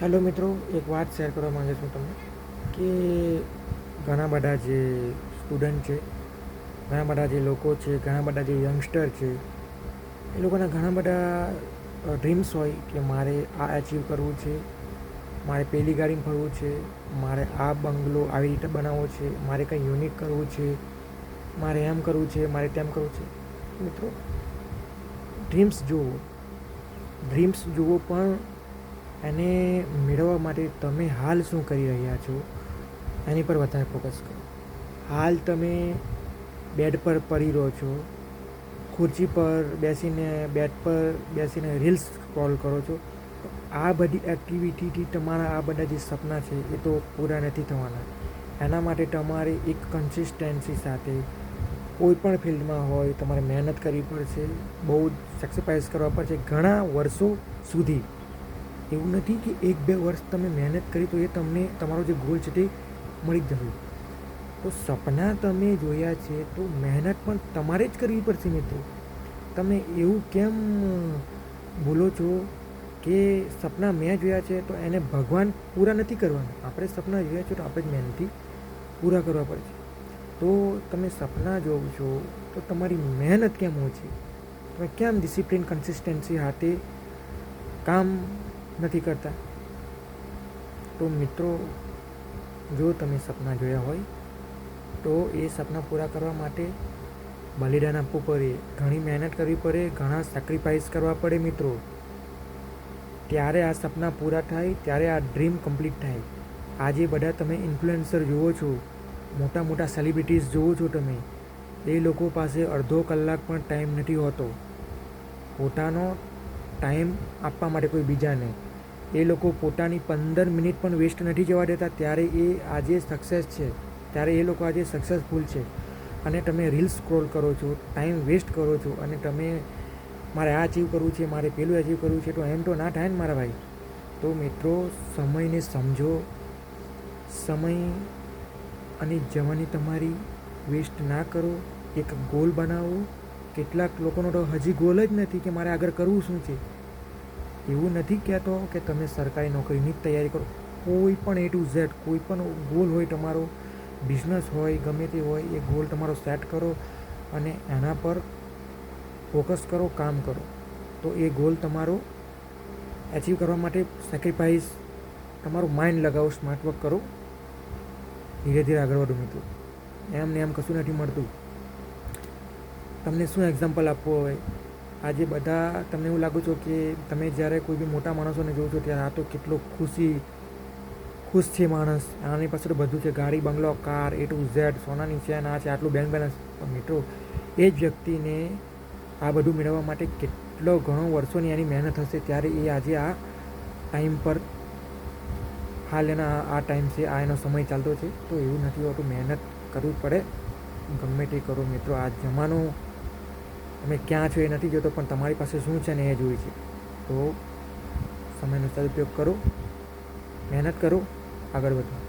Hello મિત્રો, એક વાત શેર કરવા માંગે છું તમને કે ઘણા બધા જે સ્ટુડન્ટ છે, ઘણા બધા જે લોકો છે, ઘણા બધા જે યંગસ્ટર છે, એ લોકોના ઘણા બધા ડ્રીમ્સ હોય કે મારે આ અચીવ કરવું છે, મારે પેલી ગાડીમાં ફરવું છે, મારે આ બંગલો આવી રીતે બનાવવો છે, મારે કંઈ યુનિક કરવું છે, મારે એમ કરવું છે, મારે તેમ કરવું છે. મિત્રો ડ્રીમ્સ જુઓ ડ્રીમ્સ જુઓ પણ એને મેળવવા માટે તમે હાલ શું કરી રહ્યા છો? એની પર વધારે ફોકસ કરો. હાલ તમે બેડ પર પડી રહો છો. ખુરશી પર બેસીને બેડ પર બેસીને રીલ્સ સ્ક્રોલ કરો છો. આ બધી એક્ટિવિટીથી તમારા આ બધા જે સપના છે એ તો પૂરા નથી થવાના. એના માટે તમારે એક કન્સિસ્ટન્સી સાથે કોઈ પણ ફિલ્ડમાં હોય તમારે મહેનત કરવી પડશે. બહુ સેક્રિફાઈસ કરવા પડશે ઘણા વર્ષો સુધી. એવું નથી કે એક બે વર્ષ તમે મહેનત કરી તો એ તમને તમારો જે ગોલ છે તે મળી જ જશે. તો સપના તમે જોયા છે તો મહેનત પણ તમારે જ કરવી પડશે મિત્રો. તમે એવું કેમ બોલો છો કે સપના મેં જોયા છે તો એને ભગવાન પૂરા નથી કરવાના. આપણે સપના જોયા છે તો આપણે જ મહેનતથી પૂરા કરવા પડશે તો તમે સપના જોવ છો તો તમારી મહેનત કેમ ઓછી તમે કેમ ડિસિપ્લિન કન્સિસ્ટન્સી સાથે કામ નથી કરતા. તો મિત્રો, જો તમે સપના જોયા હોય, તો એ સપના પૂરા કરવા માટે બલિદાન આપવું પડે. ઘણી મહેનત કરવી પડે, ઘણા સેક્રિફાઈસ કરવા પડે મિત્રો. ત્યારે આ સપના પૂરા થાય, ત્યારે આ ડ્રીમ કમ્પ્લીટ થાય. આજે બધા તમે ઇન્ફ્લુએન્સર જુઓ છો, મોટા મોટા સેલિબ્રિટીઝ જુઓ છો તમે, એ લોકો પાસે અડધો કલાક પણ ટાઈમ નથી હોતો. પોતાનો ટાઈમ આપવા માટે કોઈ બીજાને. એ લોકો પોતાની પંદર મિનિટ પણ વેસ્ટ નથી જવા દેતા, ત્યારે એ આજે સક્સેસ છે. ત્યારે એ લોકો આજે સક્સેસફુલ છે. અને તમે રીલ્સ સ્ક્રોલ કરો છો ટાઈમ વેસ્ટ કરો છો, અને તમે મારે આ અચીવ કરવું છે, મારે પેલું અચીવ કરવું છે, તો એમ તો ના થાય ને મારા ભાઈ. તો મિત્રો, સમયને સમજો. સમય અને જવાની તમારી વેસ્ટ ના કરો. એક ગોલ બનાવો. કેટલાક લોકોનો તો હજી ગોલ જ નથી કે મારે આગળ કરવું શું છે? એવું નથી કહેતો કે તમે સરકારી નોકરીની જ તૈયારી કરો. કોઈ પણ એ ટુ ઝેડ કોઈ પણ ગોલ હોય તમારો બિઝનેસ હોય, ગમે તે હોય, એ ગોલ તમારો સેટ કરો અને એના પર ફોકસ કરો, કામ કરો. તો એ ગોલ તમારો એચીવ કરવા માટે સેક્રિફાઈસ તમારું માઇન્ડ લગાવો સ્માર્ટ વર્ક કરો. ધીરે ધીરે આગળ વધો મિત્રો. એમ ને એમ કશું નથી મળતું. તમને શું એક્ઝામ્પલ આપવું હોય? આજે બધા તમને એવું લાગુ છો કે તમે જ્યારે કોઈ બી મોટા માણસોને જોવો છો ત્યારે આ તો કેટલો ખુશી, ખુશ છે માણસ. આની પાછળ બધું છે. ગાડી, બંગલો, કાર એ ટુ ઝેડ સોનાની ચેન, આ છે, આટલું બેંક બેલેન્સ પણ મિત્રો, એ જ વ્યક્તિને આ બધું મેળવવા માટે કેટલો ઘણો વર્ષોની એની મહેનત હશે ત્યારે એ આજે આ ટાઈમ પર હાલ એના આ ટાઈમ છે, આ એનો સમય ચાલતો છે. તો એવું નથી હોતું. મહેનત કરવું પડે. ગમે તે કરો મિત્રો. આ જમાનો તમે ક્યાં છો એ નથી જોતો, પણ તમારી પાસે શું છે ને એ જોઈએ છે. તો સમયનો સદુપયોગ કરો, મહેનત કરો, આગળ વધો.